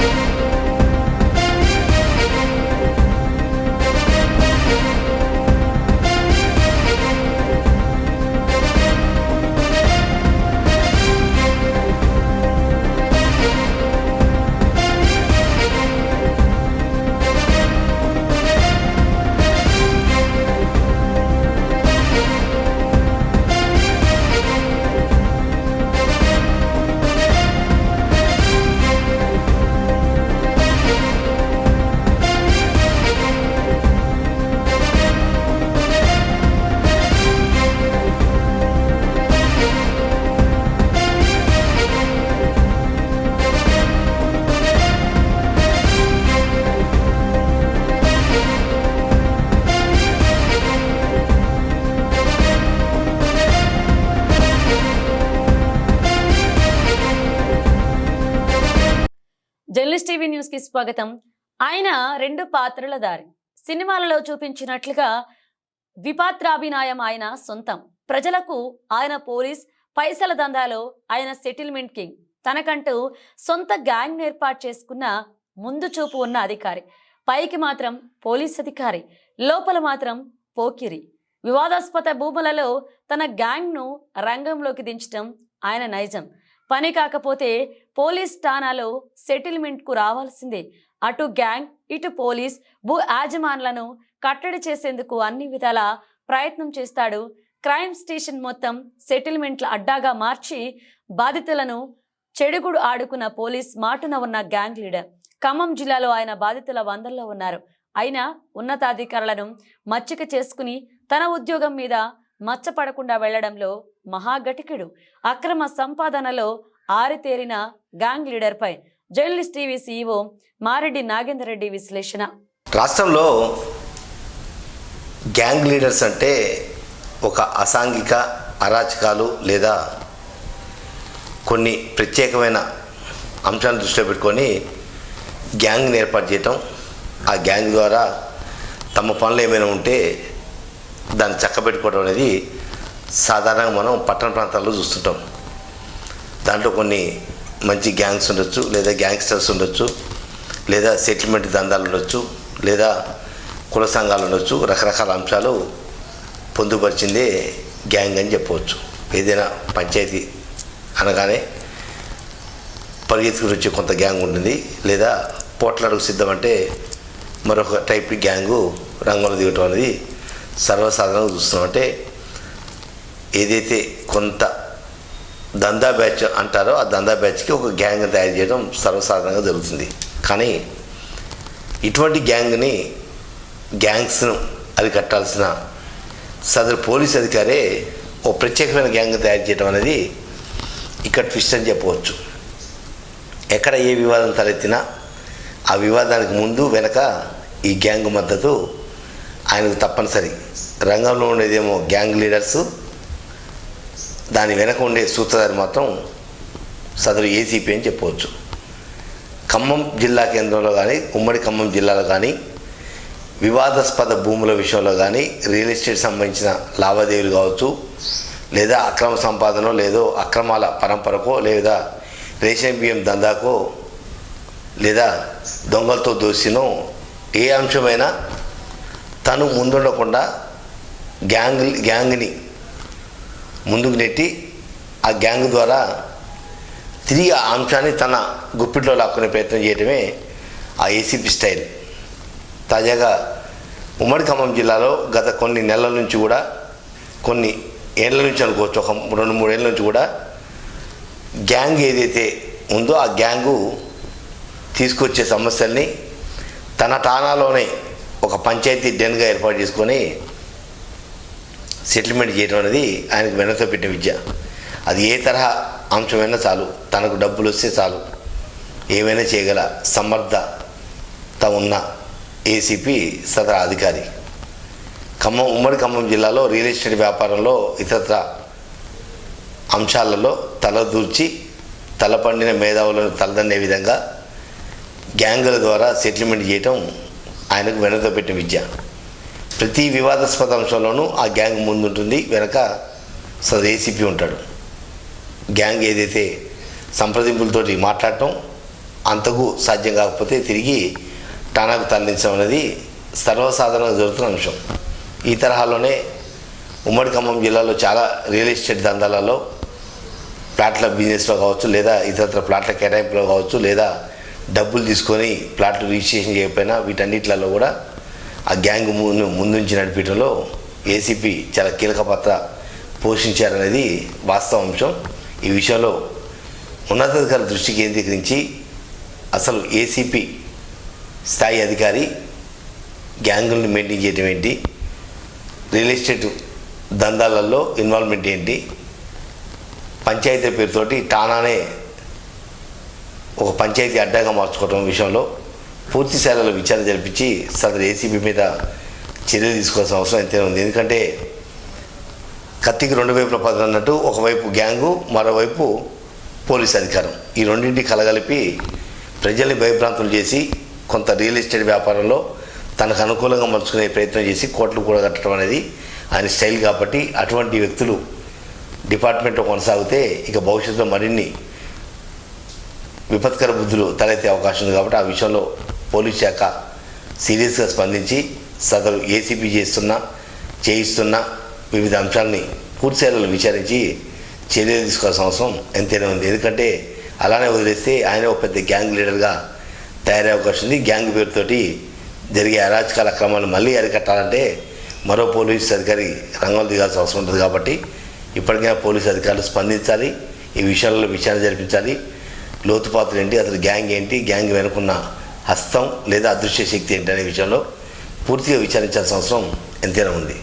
Journalist న్యూస్కి స్వాగతం. ఆయన రెండు పాత్రల దారి. సినిమాలలో చూపించినట్లుగా విపాత్రాభినయం ఆయన సొంతం. ప్రజలకు ఆయన పోలీస్ పైసల దందాలో ఆయన సెటిల్మెంట్ కింగ్. తనకంటూ సొంత గ్యాంగ్ ఏర్పాటు చేసుకున్న ముందు చూపు ఉన్న అధికారి. పైకి మాత్రం పోలీస్ అధికారి లోపల మాత్రం పోకిరి. వివాదాస్పద భూములలో తన గ్యాంగ్ను రంగంలోకి దించడం ఆయన నైజం. పని కాకపోతే పోలీస్ ఠాణాలో సెటిల్మెంట్కు రావాల్సిందే. అటు గ్యాంగ్ ఇటు పోలీస్ భూ యాజమాన్లను కట్టడి చేసేందుకు అన్ని విధాల ప్రయత్నం చేస్తాడు. క్రైమ్ స్టేషన్ మొత్తం సెటిల్మెంట్ల అడ్డాగా మార్చి బాధితులను చెడుగుడు ఆడుకున్న పోలీస్ మాటున ఉన్న గ్యాంగ్ లీడర్. ఖమ్మం జిల్లాలో ఆయన బాధితుల వందల్లో ఉన్నారు. అయినా ఉన్నతాధికారులను మచ్చిక చేసుకుని తన ఉద్యోగం మీద మచ్చపడకుండా వెళ్ళడంలో మహాఘటికుడు. అక్రమ సంపాదనలో ఆరితేరిన gang లీడర్పై journalist TV CEO Mareddy Nagender Reddy విశ్లేషణ. రాష్ట్రంలో గ్యాంగ్ లీడర్స్ అంటే ఒక అసాంఘిక అరాచకాలు లేదా కొన్ని ప్రత్యేకమైన అంశాలను దృష్టిలో పెట్టుకొని గ్యాంగ్ని ఏర్పాటు చేయటం ఆ గ్యాంగ్ ద్వారా తమ పనులు ఏమైనా ఉంటే దాన్ని చక్కబెట్టుకోవడం అనేది సాధారణంగా మనం పట్టణ ప్రాంతాల్లో చూస్తుంటాం. దాంట్లో కొన్ని మంచి గ్యాంగ్స్ ఉండొచ్చు లేదా గ్యాంగ్స్టర్స్ ఉండొచ్చు లేదా సెటిల్మెంట్ దందాలు ఉండొచ్చు లేదా కుల సంఘాలు ఉండొచ్చు రకరకాల అంశాలు పొందుపరిచిందే గ్యాంగ్ అని చెప్పవచ్చు. ఏదైనా పంచాయతీ అనగానే పరిగెత్తుకుని వచ్చే కొంత గ్యాంగ్ ఉంటుంది లేదా పోట్లాడుకు సిద్ధం అంటే మరొక టైప్ గ్యాంగు రంగంలో దిగటం అనేది సర్వసాధారణంగా చూస్తున్నాం. అంటే ఏదైతే కొంత దందా బ్యాచ్ అంటారో ఆ దందా బ్యాచ్కి ఒక గ్యాంగ్ తయారు చేయడం సర్వసాధారణంగా జరుగుతుంది. కానీ ఇటువంటి గ్యాంగ్ని గ్యాంగ్స్ను అరికట్టాల్సిన సదరు పోలీస్ అధికారే ఓ ప్రత్యేకమైన గ్యాంగ్ తయారు చేయడం అనేది ఇక్కడ ట్విస్ట్ అని చెప్పవచ్చు. ఎక్కడ ఏ వివాదం తలెత్తినా ఆ వివాదానికి ముందు వెనక ఈ గ్యాంగ్ మద్దతు ఆయనకు తప్పనిసరి. రంగంలో ఉండేదేమో గ్యాంగ్ లీడర్సు దాని వెనక ఉండే సూత్రధారి మాత్రం సదరు ఏసీపీ అని చెప్పవచ్చు. ఖమ్మం జిల్లా కేంద్రంలో కానీ ఉమ్మడి ఖమ్మం జిల్లాలో కానీ వివాదాస్పద భూముల విషయంలో కానీ రియల్ ఎస్టేట్ సంబంధించిన లావాదేవీలు కావచ్చు లేదా అక్రమ సంపాదన లేదో అక్రమాల పరంపరకో లేదా రేషన్ బియ్యం దందాకో లేదా దొంగలతో దోసినో ఏ అంశమైనా తను ముందుండకుండా గ్యాంగ్ గ్యాంగ్ని ముందుకు నెట్టి ఆ గ్యాంగ్ ద్వారా తిరిగి ఆ అంశాన్ని తన గుప్పిట్లో లాక్కునే ప్రయత్నం చేయడమే ఆ ఏసీపీ స్టైల్. తాజాగా ఉమ్మడి ఖమ్మం జిల్లాలో గత కొన్ని నెలల నుంచి కూడా కొన్ని ఏళ్ళ నుంచి అనుకోవచ్చు ఒక రెండు మూడేళ్ళ నుంచి కూడా గ్యాంగ్ ఏదైతే ఉందో ఆ గ్యాంగు తీసుకొచ్చే సమస్యల్ని తన ఠానాలోనే ఒక పంచాయతీ డెన్గా ఏర్పాటు చేసుకొని సెటిల్మెంట్ చేయడం అనేది ఆయనకు వెనతో పెట్టిన విద్య. అది ఏ తరహా అంశమైనా చాలు. తనకు డబ్బులు వస్తే చాలు. ఏమైనా చేయగల సమర్థత ఉన్న ఏసీపీ సదర అధికారి. ఖమ్మం ఉమ్మడి ఖమ్మం జిల్లాలో రియల్ ఎస్టేట్ వ్యాపారంలో ఇతరత్ర అంశాలలో తలదూర్చి తలపండిన మేధావులను తలదన్నే విధంగా గ్యాంగుల ద్వారా సెటిల్మెంట్ చేయటం ఆయనకు వెనతో పెట్టిన విద్య. ప్రతి వివాదాస్పద అంశంలోనూ ఆ గ్యాంగ్ ముందుంటుంది. వెనక సదరు ఏసీపీ ఉంటాడు. గ్యాంగ్ ఏదైతే సంప్రదింపులతోటి మాట్లాడటం అంతకు సాధ్యం కాకపోతే తిరిగి టానాకు తరలించడం అనేది సర్వసాధారణంగా జరుగుతున్న అంశం. ఈ తరహాలోనే ఉమ్మడి ఖమ్మం జిల్లాలో చాలా రియల్ ఎస్టేట్ దందాలలో ప్లాట్ల బిజినెస్లో కావచ్చు లేదా ఇతరత్ర ప్లాట్ల కేటాయింపులో కావచ్చు లేదా డబ్బులు తీసుకొని ప్లాట్లు రిజిస్ట్రేషన్ చేయకపోయినా వీటన్నిటిలలో కూడా ఆ గ్యాంగ్ ముందు ముందుంచి నడిపించడంలో ఏసీపీ చాలా కీలక పాత్ర పోషించారనేది వాస్తవ అంశం. ఈ విషయంలో ఉన్నతాధికారుల దృష్టి కేంద్రీకరించి అసలు ఏసీపీ స్థాయి అధికారి గ్యాంగులను మెయింటైన్ చేయడం ఏంటి? రియల్ ఎస్టేట్ దందాలలో ఇన్వాల్వ్మెంట్ ఏంటి? పంచాయతీ పేరుతోటి టానానే ఒక పంచాయతీ అడ్డాగా మార్చుకోవడం విషయంలో పూర్తి స్థాయిలో విచారణ జరిపించి సదరు ఏసీబీ మీద చర్యలు తీసుకోవాల్సిన అవసరం అయితే ఉంది. ఎందుకంటే కత్తికి రెండు వైపుల పదం అన్నట్టు ఒకవైపు గ్యాంగు మరోవైపు పోలీస్ అధికారం. ఈ రెండింటి కలగలిపి ప్రజల్ని భయభ్రాంతులు చేసి కొంత రియల్ ఎస్టేట్ వ్యాపారంలో తనకు అనుకూలంగా మలుచుకునే ప్రయత్నం చేసి కోట్లు కూడా కట్టడం అనేది ఆయన స్టైల్ కాబట్టి అటువంటి వ్యక్తులు డిపార్ట్మెంట్లో కొనసాగితే ఇక భవిష్యత్తులో మరిన్ని విపత్కర బుద్ధులు తలెత్తే అవకాశం ఉంది కాబట్టి ఆ విషయంలో పోలీస్ శాఖ సీరియస్గా స్పందించి సదరు ఏసీపీ చేస్తున్న చేయిస్తున్న వివిధ అంశాలని పూర్తిస్థాయిలో విచారించి చర్యలు తీసుకోవాల్సిన అవసరం ఎంతైనా ఉంది. ఎందుకంటే అలానే వదిలేస్తే ఆయన ఒక పెద్ద గ్యాంగ్ లీడర్గా తయారయ్యే అవకాశం ఉంది. గ్యాంగ్ పేరుతోటి జరిగే అరాచకాల క్రమాలు మళ్ళీ అరికట్టాలంటే మరో పోలీస్ అధికారి రంగంలో దిగాల్సిన అవసరం ఉంటుంది కాబట్టి ఇప్పటికైనా పోలీస్ అధికారులు స్పందించాలి. ఈ విషయాలలో విచారణ జరిపించాలి. లోతుపాత్రలు ఏంటి? అసలు గ్యాంగ్ ఏంటి? గ్యాంగ్ వెనుకున్న హస్తం లేదా అదృశ్య శక్తి ఏంటి అనే విషయంలో పూర్తిగా విచారించాల్సిన అవసరం ఎంతైనా ఉంది.